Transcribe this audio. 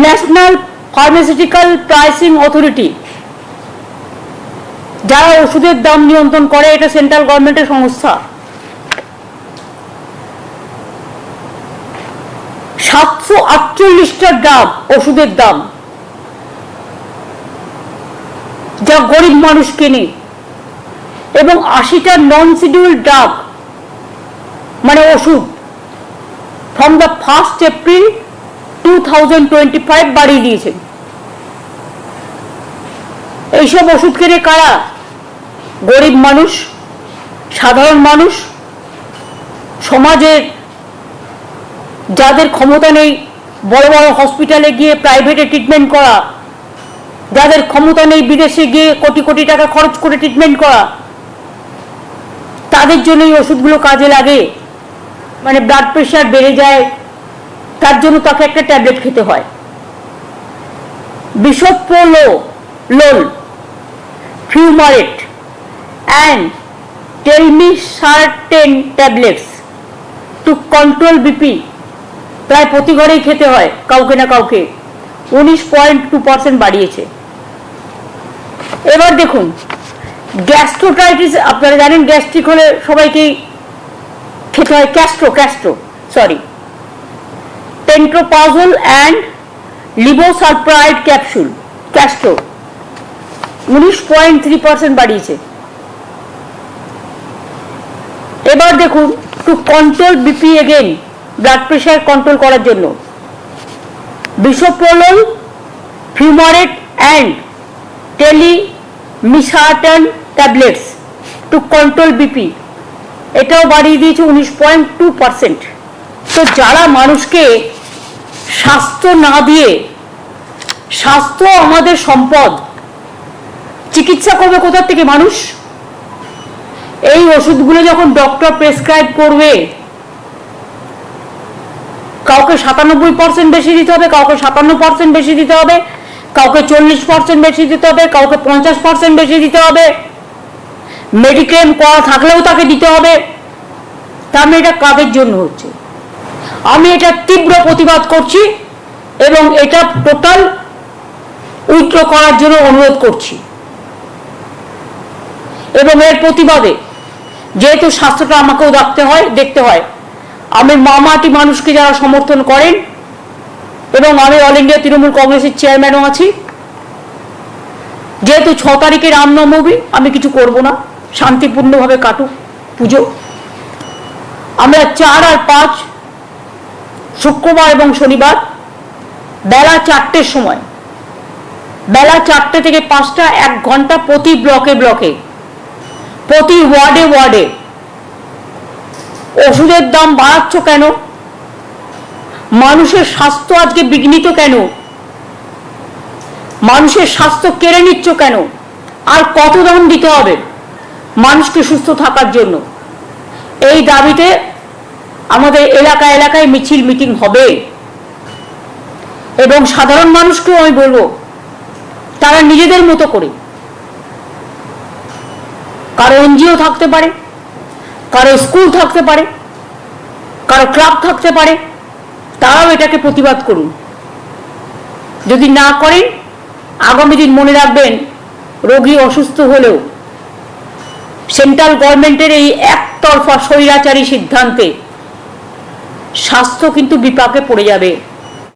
National pharmaceutical pricing authority যারা ওষুধের দাম নিয়ন্ত্রণ করে, এটা সেন্ট্রাল গভর্নমেন্টের সংস্থা। সাতশো আটচল্লিশটা দাম ওষুধের দাম, যা গরিব মানুষ কেনে এবং আশিটা নন শিডিউল ড্রাগ মানে ওষুধ from the first April two thousand twenty five বাড়িয়ে দিয়েছেন। এইসব ওষুধ কেনে কারা? গরিব মানুষ, সাধারণ মানুষ সমাজের যাদের ক্ষমতা নেই, বড় বড় হসপিটালে গিয়ে প্রাইভেটে ট্রিটমেন্ট করা, যাদের ক্ষমতা নেই বিদেশে গিয়ে কোটি কোটি টাকা খরচ করে ট্রিটমেন্ট করা, তাদের জন্য এই ওষুধগুলো কাজে লাগে। মানে ব্লাড প্রেশার বেড়ে যায় তার জন্য তাকে একটা ট্যাবলেট খেতে হয়। Bisoprolol fumarate and telmisartan tablets to control BP প্রায় প্রতি ঘরেই খেতে হয় কাউকে না কাউকে। উনিশ পয়েন্ট টু পার্সেন্ট বাড়িয়েছে। এবার দেখুন, গ্যাস্ট্রোটাইটিস, আপনারা জানেন গ্যাস্ট্রিক হলে সবাইকেই খেতে হয়, ক্যাস্ট্রো Castro sorry pantoprazole and levosulpiride capsule Castro উনিশ পয়েন্ট বাড়িয়েছে। এবার দেখুন to control BP again blood pressure control করার জন্য। Bisoprolol fumarate and telmisartan tablets to control BP এটাও বাড়িয়ে দিয়েছে উনিশ পয়েন্ট টু পার্সেন্ট তো যারা মানুষকে স্বাস্থ্য না দিয়ে স্বাস্থ্য আমাদের সম্পদ। চিকিৎসা করবে কোথার থেকে মানুষ? এই ওষুধগুলো যখন ডক্টর প্রেসক্রাইব করবে, কাউকে সাতানব্বই পার্সেন্ট বেশি দিতে হবে, কাউকে সাতান্ন পার্সেন্ট বেশি দিতে হবে, কাউকে চল্লিশ পার্সেন্ট বেশি দিতে হবে, কাউকে পঞ্চাশ পার্সেন্ট বেশি দিতে হবে। মেডিক্লেম করা থাকলেও তাকে দিতে হবে। তার মানে এটা কাদের জন্য হচ্ছে? আমি এটা তীব্র প্রতিবাদ করছি এবং এটা টোটাল উইথড্র করার জন্য অনুরোধ করছি। এবং এর প্রতিবাদে যেহেতু স্বাস্থ্যটা আমাকেও দেখতে হয় দেখতে হয়। আমি মামাটি মানুষকে যারা সমর্থন করেন এবং আমি অল ইন্ডিয়া তৃণমূল কংগ্রেসের চেয়ারম্যানও আছি, যেহেতু ছ তারিখে রামনবমী আমি কিছু করব না। শান্তিপূর্ণভাবে কাটুক পুজো। আমরা চার আর পাঁচ শুক্রবার এবং শনিবার বেলা চারটের সময়। বেলা চারটে থেকে পাঁচটা এক ঘণ্টা প্রতি ব্লকে ব্লকে, প্রতি ওয়ার্ডে ওয়ার্ডে। ওষুধের দাম বাড়াচ্ছ কেন? মানুষের স্বাস্থ্য আজকে বিঘ্নিত কেন? মানুষের স্বাস্থ্য কেড়ে নিচ্ছ কেন? আর কত দাম দিতে হবে মানুষকে সুস্থ থাকার জন্য? এই দাবিতে আমাদের এলাকা এলাকায় মিছিল মিটিং হবে। এবং সাধারণ মানুষকেও আমি বলব, তারা নিজেদের মতো করে। কারও এনজিও থাকতে পারে, কারও স্কুল থাকতে পারে, কারও ক্লাব থাকতে পারে, তারাও এটাকে প্রতিবাদ করুন। যদি না করেন, আগামী দিন মনে রাখবেন, রোগী অসুস্থ হলেও সেন্ট্রাল গভর্নমেন্টের এই একতরফা স্বৈরাচারী সিদ্ধান্তে স্বাস্থ্য কিন্তু বিপাকে পড়ে যাবে।